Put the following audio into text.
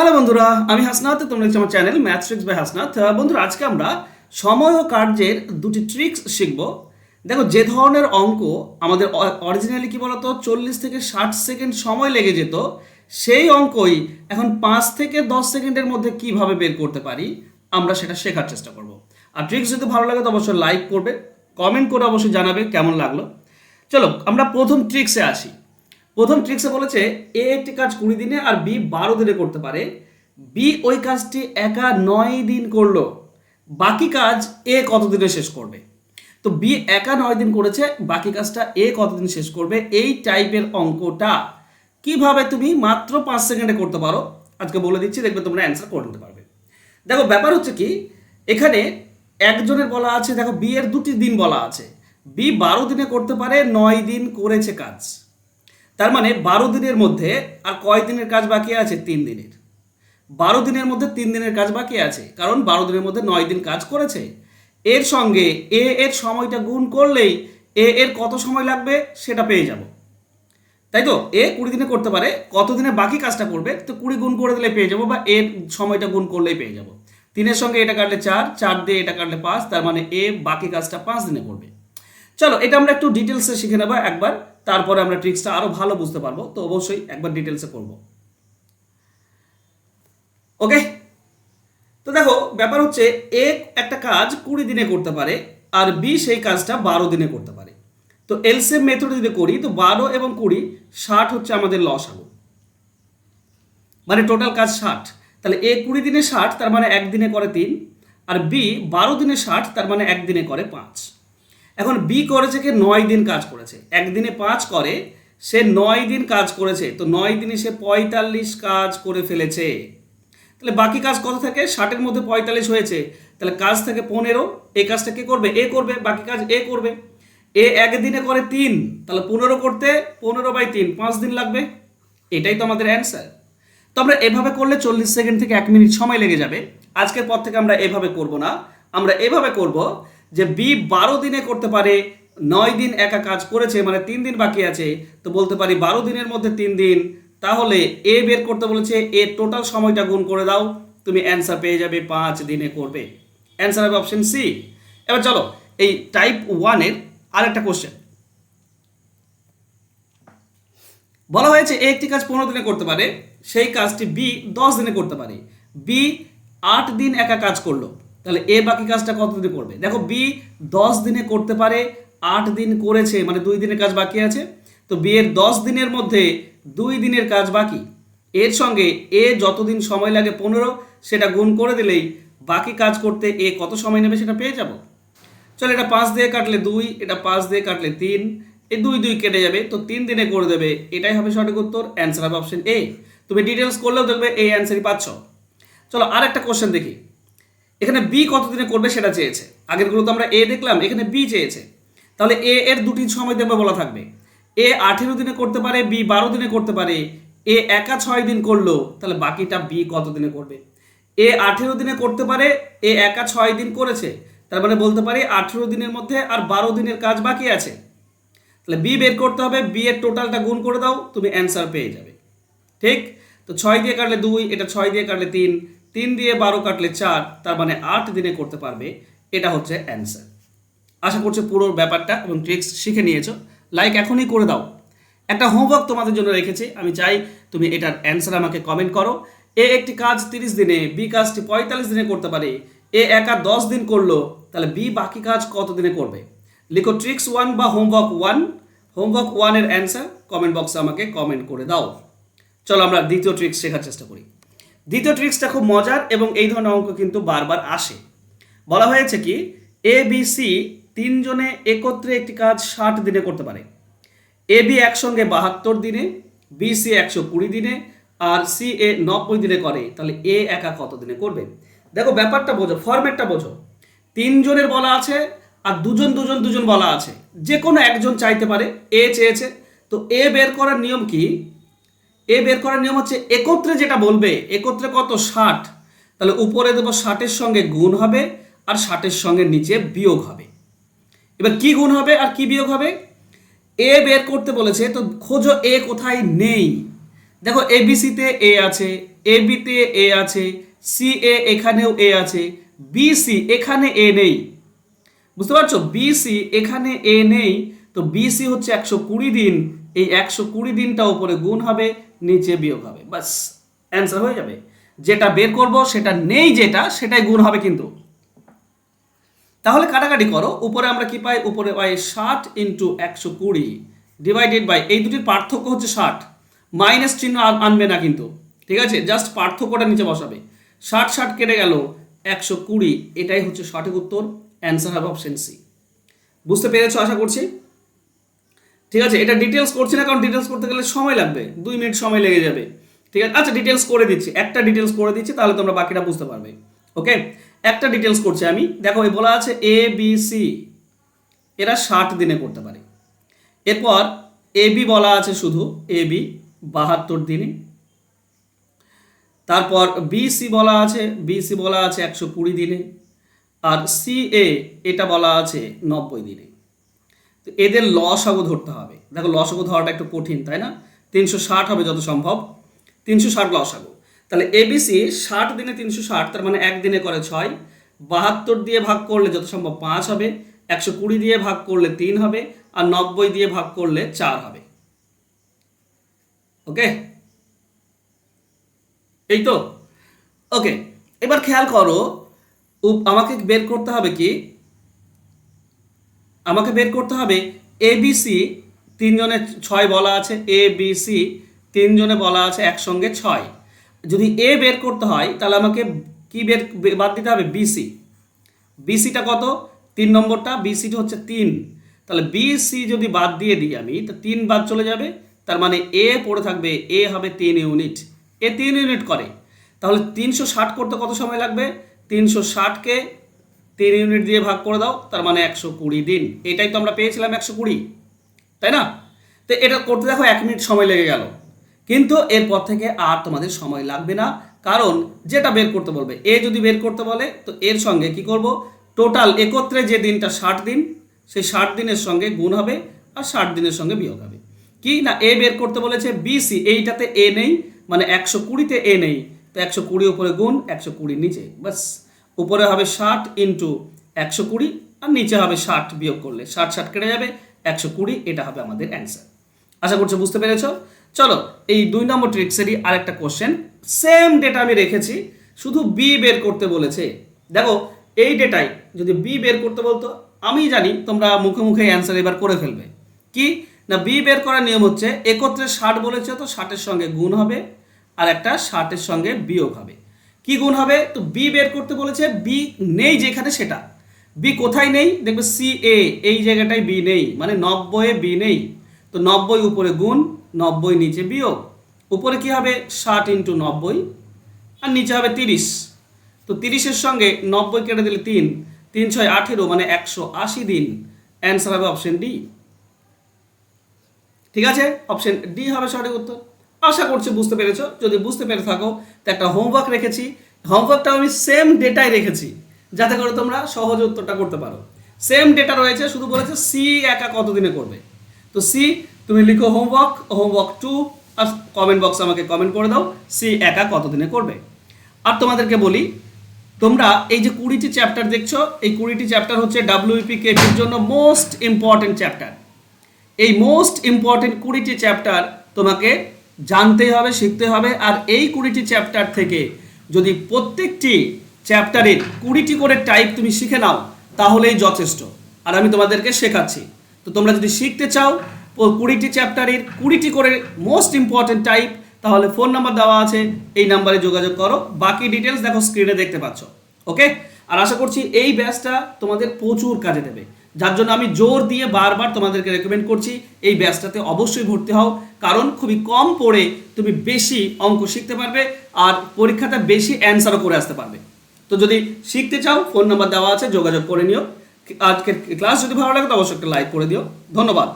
Hello বন্ধুরা, আমি হাসনাত, তোমরা দেখছ আমার channel math tricks by Hasnath বন্ধুরা, আজকে আমরা সময় ও কার্যের দুটি ট্রিক্স শিখব। দেখো, যে ধরনের অঙ্ক আমাদের অরিজিনালি কি বলতো, চল্লিশ থেকে ষাট সেকেন্ড সময় লেগে যেত, সেই অঙ্কই এখন পাঁচ থেকে দশ সেকেন্ডের মধ্যে কীভাবে বের করতে পারি, আমরা সেটা শেখার চেষ্টা করব। আর ট্রিক্স যদি ভালো লাগে, তো অবশ্যই লাইক করবে কমেন্ট করে অবশ্যই জানাবে কেমন লাগল। চলো, আমরা প্রথম ট্রিক্সে আসি। প্রথম ট্রিক্সে বলেছে, এ একটি কাজ কুড়ি দিনে আর বি বারো দিনে করতে পারে। বি ওই কাজটি একা নয় দিন করল। বাকি কাজ এ কতদিনে শেষ করবে? তো বি একা নয় দিন করেছে, বাকি কাজটা এ কতদিন শেষ করবে? এই টাইপের অঙ্কটা কীভাবে তুমি মাত্র পাঁচ সেকেন্ডে করতে পারো? আজকে বলে দিচ্ছি, দেখবে তোমরা অ্যান্সার করে নিতে পারবে। দেখো, ব্যাপার হচ্ছে কি, এখানে একজনের বলা আছে, দেখো, বি এর দুটি দিন বলা আছে। বি বারো দিনে করতে পারে, নয় দিন করেছে কাজ। তার মানে বারো দিনের মধ্যে আর কয় দিনের কাজ বাকি আছে? তিন দিনের। বারো দিনের মধ্যে তিন দিনের কাজ বাকি আছে, কারণ বারো দিনের মধ্যে নয় দিন কাজ করেছে। এর সঙ্গে এ এর সময়টা গুণ করলেই এ এর কত সময় লাগবে সেটা পেয়ে যাব। তাই তো? এ কুড়ি দিনে করতে পারে, কত দিনে বাকি কাজটা করবে, তো কুড়ি গুণ করে দিলে পেয়ে যাব বা এর সময়টা গুণ করলেই পেয়ে যাব। তিনের সঙ্গে এটা কাটলে চার চার দিয়ে এটা কাটলে পাঁচ, তার মানে এ বাকি কাজটা পাঁচ দিনে করবে। চলো, এটা আমরা একটু ডিটেলসে শিখে নেব একবার। তারপরে আমরা ট্রিক্সটা আরও ভালো বুঝতে পারব, তো অবশ্যই একবার ডিটেলসে করব ওকে তো দেখো, ব্যাপার হচ্ছে এ একটা কাজ কুড়ি দিনে করতে পারে, আর বি সেই কাজটা বারো দিনে করতে পারে। তো এলসিএম মেথড যদি করি, তো বারো এবং কুড়ি, ষাট হচ্ছে আমাদের লস আলু। মানে টোটাল কাজ ষাট। তাহলে এ কুড়ি দিনে ষাট, তার মানে একদিনে করে তিন, আর বি বারো দিনে ষাট, তার মানে একদিনে করে পাঁচ। এখন বি করেছে কি নয় দিন কাজ করেছে। একদিনে পাঁচ করে, সে নয় দিন কাজ করেছে, তো নয় দিনে সে পঁয়তাল্লিশ কাজ করে ফেলেছে। তাহলে বাকি কাজ কত থাকে? ষাটের মধ্যে পঁয়তাল্লিশ হয়েছে, তাহলে কাজ থাকে পনেরো, এই কাজটা কে করবে? এ করবে, বাকি কাজ এ করবে। এ একদিনে করে তিন, তাহলে পনেরো করতে পনেরো বাই তিন, পাঁচ দিন লাগবে? এটাই তো আমাদের অ্যান্সার। তো আমরা এভাবে করলে চল্লিশ সেকেন্ড থেকে এক মিনিট সময় লেগে যাবে। আজকের পর থেকে আমরা এভাবে করব না। আমরা এভাবে করব যে বি বারো দিনে করতে পারে, নয় দিন একা কাজ করেছে মানে তিন দিন বাকি আছে, তো বলতে পারি বারো দিনের মধ্যে তিন দিন, তাহলে এ বের করতে বলেছে এ টোটাল সময়টা গুণ করে দাও, তুমি অ্যান্সার পেয়ে যাবে পাঁচ দিনে করবে। অ্যান্সার হবে অপশন সি এবার চলো, এই টাইপ ওয়ানের আরেকটা কোশ্চেন বলা হয়েছে এ একটি কাজ পনেরো দিনে করতে পারে, সেই কাজটি বি দশ দিনে করতে পারে। বি আট দিন একা কাজ করল। তাহলে এ বাকি কাজটা কত দিনে করবে? দেখো বি দশ দিনে করতে পারে, আট দিন করেছে মানে দুই দিনের কাজ বাকি আছে। তো বি এর দশ দিনের মধ্যে দুই দিনের কাজ বাকি। এর সঙ্গে এ যতদিন সময় লাগে পনেরো, সেটা গুণ করে দিলেই বাকি কাজ করতে এ কত সময় নেবে সেটা পেয়ে যাব? চলো এটা পাঁচ দিয়ে কাটলে দুই, এটা পাঁচ দিয়ে কাটলে তিন, এই দুই দুই কেটে যাবে। তো তিন দিনে করে দেবে, এটাই হবে সঠিক উত্তর অ্যান্সার হবে অপশন এ তুমি ডিটেলস করলেও দেখবে এই অ্যান্সারই পাচ্ছ। চলো আর একটা কোশ্চেন দেখি। এখানে বি কত দিনে করবে সেটা চেয়েছে। আগেরগুলো তো আমরা এ দেখলাম, এখানে বি চেয়েছে। তাহলে এ এর দুটি সময় দেবে বলা থাকবে। এ আঠেরো দিনে করতে পারে বি বারো দিনে করতে পারে। এ একা ছয় দিন করল, তাহলে বাকিটা বি কত দিনে করবে? এ আঠেরো দিনে করতে পারে এ একা ছয় দিন করেছে। তার মানে বলতে পারি আঠেরো দিনের মধ্যে আর বারো দিনের কাজ বাকি আছে। তাহলে বি বের করতে হবে বি এর টোটালটা গুণ করে দাও, তুমি অ্যান্সার পেয়ে যাবে। ঠিক? তো ছয় দিয়ে কাটলে দুই, এটা ছয় দিয়ে কাটলে তিন তিন দিয়ে বারো কাটলে চার, তার মানে আট দিনে করতে পারবে, এটা হচ্ছে অ্যান্সার আশা করছি পুরো ব্যাপারটা এবং ট্রিক্স শিখে নিয়েছো। লাইক এখনই করে দাও। একটা হোমওয়ার্ক তোমাদের জন্য রেখেছি, আমি চাই তুমি এটার অ্যান্সার আমাকে কমেন্ট করো। এ একটি কাজ তিরিশ দিনে বি কাজটি পঁয়তাল্লিশ দিনে করতে পারে। এ একা দশ দিন করল, তাহলে বি বাকি কাজ কত দিনে করবে? লিখো ট্রিক্স ওয়ান বা হোমওয়ার্ক ওয়ান হোমওয়ার্ক ওয়ানের অ্যান্সার কমেন্ট বক্সে আমাকে কমেন্ট করে দাও। চলো আমরা দ্বিতীয় ট্রিক্স শেখার চেষ্টা করি। দ্বিতীয় ট্রিক্সটা খুব মজার এবং এই ধরনের অঙ্ক কিন্তু বারবার আসে। বলা হয়েছে কি এ বি সি তিনজনে একত্রে একটি কাজ ষাট দিনে করতে পারে। এ বি একসঙ্গে বাহাত্তর দিনে বি সি একশো কুড়ি দিনে, আর সি এ নব্বই দিনে করে, তাহলে এ একা কত দিনে করবে? দেখো ব্যাপারটা বোঝো, ফরম্যাটটা বোঝো। তিনজনের বলা আছে আর দুজন দুজন দুজন বলা আছে। যে কোনো একজন চাইতে পারে এ চেয়েছে। তো এ বের করার নিয়ম কি? এ বের করার নিয়ম হচ্ছে একত্রে যেটা বলবে, একত্রে কত? ষাট। তাহলে উপরে দেবো ষাটের সঙ্গে গুণ হবে আর ষাটের সঙ্গে নিচে বিয়োগ হবে। এবার কি গুণ হবে আর কি বিয়োগ হবে? এ বের করতে বলেছে, তো খোঁজো এ কোথায় নেই। দেখো এ এবিসিতে এ আছে এ বিতে এ আছে সি এ এখানেও এ আছে বি সি এখানে এ নেই। বুঝতে পারছ? বিসি এখানে এ নেই, তো বিসি হচ্ছে একশো কুড়ি দিন, এই একশো কুড়ি দিনটা উপরে গুণ হবে নিচে বিয়োগ হবে। বাস অ্যান্সার হয়ে যাবে। যেটা বের করব, সেটা নেই যেটা, সেটাই গুণ হবে কিন্তু। তাহলে কাটাকাটি করো। উপরে আমরা কি পাই? উপরে পাই ষাট ইন্টু একশো কুড়ি ডিভাইডেড বাই এই দুটির পার্থক্য হচ্ছে ষাট। মাইনাস চিহ্ন আনবে না কিন্তু। ঠিক আছে? জাস্ট পার্থক্যটা নিচে বসাবে। ষাট ষাট কেটে গেল একশো কুড়ি। এটাই হচ্ছে সঠিক উত্তর। অ্যান্সার হবে অপশন সি বুঝতে পেরেছ? আশা করছি। ঠিক আছে? এটা ডিটেলস করছি না, কারণ ডিটেলস করতে গেলে সময় লাগবে। দুই মিনিট সময় লেগে যাবে। ঠিক আছে? আচ্ছা ডিটেলস করে দিচ্ছি। একটা ডিটেলস করে দিচ্ছি, তাহলে তোমরা বাকিটা বুঝতে পারবে। ওকে একটা ডিটেলস করছি আমি। দেখো, এই বলা আছে এ বি সি এরা ষাট দিনে করতে পারে। এরপর এ বি বলা আছে শুধু। এ বি বাহাত্তর দিনে। তারপর বিসি বলা আছে। বিসি বলা আছে একশো কুড়ি দিনে। আর সি এ এটা বলা আছে নব্বই দিনে। এদের লসাগু ধরতে হবে। দেখো লসাগু ধরাটা একটু কঠিন, তাই না? তিনশো ষাট হবে যত সম্ভব। তিনশো ষাট লসাগু তাহলে এবিসি ষাট দিনে তিনশো ষাট, তার মানে এক দিনে করে ছয়। বাহাত্তর দিয়ে ভাগ করলে যত সম্ভব পাঁচ হবে। একশো কুড়ি দিয়ে ভাগ করলে তিন হবে। আর নব্বই দিয়ে ভাগ করলে চার হবে। ওকে? এই তো? ওকে, এবার খেয়াল করো আমাকে বের করতে হবে কি? আমাকে বের করতে হবে এ বি সি তিনজনে ছয় বলা আছে এ বি সি তিনজনে বলা আছে একসঙ্গে ছয়। যদি এ বের করতে হয়, তাহলে আমাকে কি বের, বাদ দিতে হবে? বিসি বিসিটা কত? তিন নম্বরটা বিসিটা হচ্ছে তিন। তাহলে বিসি যদি বাদ দিয়ে দিই আমি, তো তিন বাদ চলে যাবে। তার মানে এ পড়ে থাকবে এ হবে তিন ইউনিট। এ তিন ইউনিট করে। তাহলে তিনশো ষাট করতে কত সময় লাগবে? তিনশো ষাটকে তিন ইউনিট দিয়ে ভাগ করে দাও, তার মানে একশো কুড়ি দিন। এটাই তো আমরা পেয়েছিলাম একশো কুড়ি, তাই না? তো এটা করতে দেখো এক মিনিট সময় লেগে গেল। কিন্তু এরপর থেকে আর তোমাদের সময় লাগবে না, কারণ যেটা বের করতে বলবে, এ যদি বের করতে বলে, তো এর সঙ্গে কি করব? টোটাল একত্রে যে দিনটা ষাট দিন, সেই ষাট দিনের সঙ্গে গুণ হবে আর ষাট দিনের সঙ্গে বিয়োগ হবে। কি? না, এ বের করতে বলেছে বিসি এইটাতে এ নেই মানে একশো কুড়িতে এ নেই, তো একশো কুড়ি উপরে গুণ, একশো কুড়ি নিচে বাস উপরে হবে ষাট ইন্টু একশো কুড়ি আর নিচে হবে ষাট বিয়োগ করলে ষাট ষাট কেটে যাবে, একশো কুড়ি, এটা হবে আমাদের অ্যান্সার আশা করছি বুঝতে পেরেছ? চলো, এই দুই নম্বর ট্রিক্সেরই আরেকটা কোশ্চেন সেম ডেটা আমি রেখেছি, শুধু বি বের করতে বলেছে। দেখো, এই ডেটাই যদি বি বের করতে বলতো, আমি জানি তোমরা মুখে মুখে অ্যান্সার এবার করে ফেলবে। কি? না বি বের করার নিয়ম হচ্ছে, একত্রে ষাট বলেছে তো ষাটের সঙ্গে গুণ হবে, আর একটা ষাটের সঙ্গে বিয়োগ হবে। কি গুণ হবে? তো বি বের করতে বলেছে বি নেই যেখানে সেটা। বি কোথায় নেই? দেখবে সি এ এই জায়গাটায় বি নেই মানে নব্বইয়ে বি নেই। তো নব্বই উপরে গুণ, নব্বই নিচে বিয়োগ। উপরে কি হবে? ষাট ইন্টু নব্বই, আর নিচে হবে তিরিশ। তো তিরিশের সঙ্গে নব্বই কেটে দিলে তিন তিন ছয় আঠেরো মানে একশো আশি দিন। অ্যান্সার হবে অপশন ডি ঠিক আছে? অপশন ডি হবে সঠিক উত্তর। আশা করছি বুঝতে পেরেছ। যদি বুঝতে পেরে থাকো, তো একটা হোমওয়ার্ক রেখেছি। হোমওয়ার্কটা আমি সেম ডেটাই রেখেছি, যাতে করে তোমরা সহজে উত্তরটা করতে পারো। সেম ডেটা রয়েছে, শুধু বলেছে সি একা কতদিনে করবে। তো সি তুমি লিখো হোমওয়ার্ক হোমওয়ার্ক টু আর কমেন্ট বক্সে আমাকে কমেন্ট করে দাও সি একা কতদিনে করবে। আর তোমাদেরকে বলি, তোমরা এই যে কুড়িটি চ্যাপ্টার দেখছ, এই কুড়িটি চ্যাপ্টার হচ্ছে ডাব্লিউপি কেটির জন্য মোস্ট ইম্পর্টেন্ট চ্যাপ্টার এই মোস্ট ইম্পর্টেন্ট কুড়িটি চ্যাপ্টার তোমাকে জানতে হবে, শিখতে হবে। আর এই কুড়িটি চ্যাপ্টার থেকে যদি প্রত্যেকটি চ্যাপ্টারের কুড়িটি করে টাইপ তুমি শিখে নাও, তাহলেই যথেষ্ট। আর আমি তোমাদেরকে শেখাচ্ছি। তো তোমরা যদি শিখতে চাও কুড়িটি চ্যাপ্টারের কুড়িটি করে মোস্ট ইম্পর্টেন্ট টাইপ তাহলে ফোন নাম্বার দেওয়া আছে, এই নাম্বারে যোগাযোগ করো। বাকি ডিটেলস দেখো স্ক্রিনে দেখতে পাচ্ছ। ওকে আর আশা করছি এই ব্যাচটা তোমাদের প্রচুর কাজে দেবে। যার জন্য আমি জোর দিয়ে বারবার তোমাদেরকে রেকমেন্ড করছি, এই ব্যাচটাতে অবশ্যই ভর্তি হও। কারণ খুবই কম পড়ে তুমি বেশি অঙ্ক শিখতে পারবে আর পরীক্ষাটা বেশি অ্যান্সারও করে আসতে পারবে। তো যদি শিখতে চাও ফোন নাম্বার দেওয়া আছে, যোগাযোগ করে নিও। আজকের ক্লাস যদি ভালো লাগে, তো অবশ্যই একটা লাইক করে দিও। ধন্যবাদ।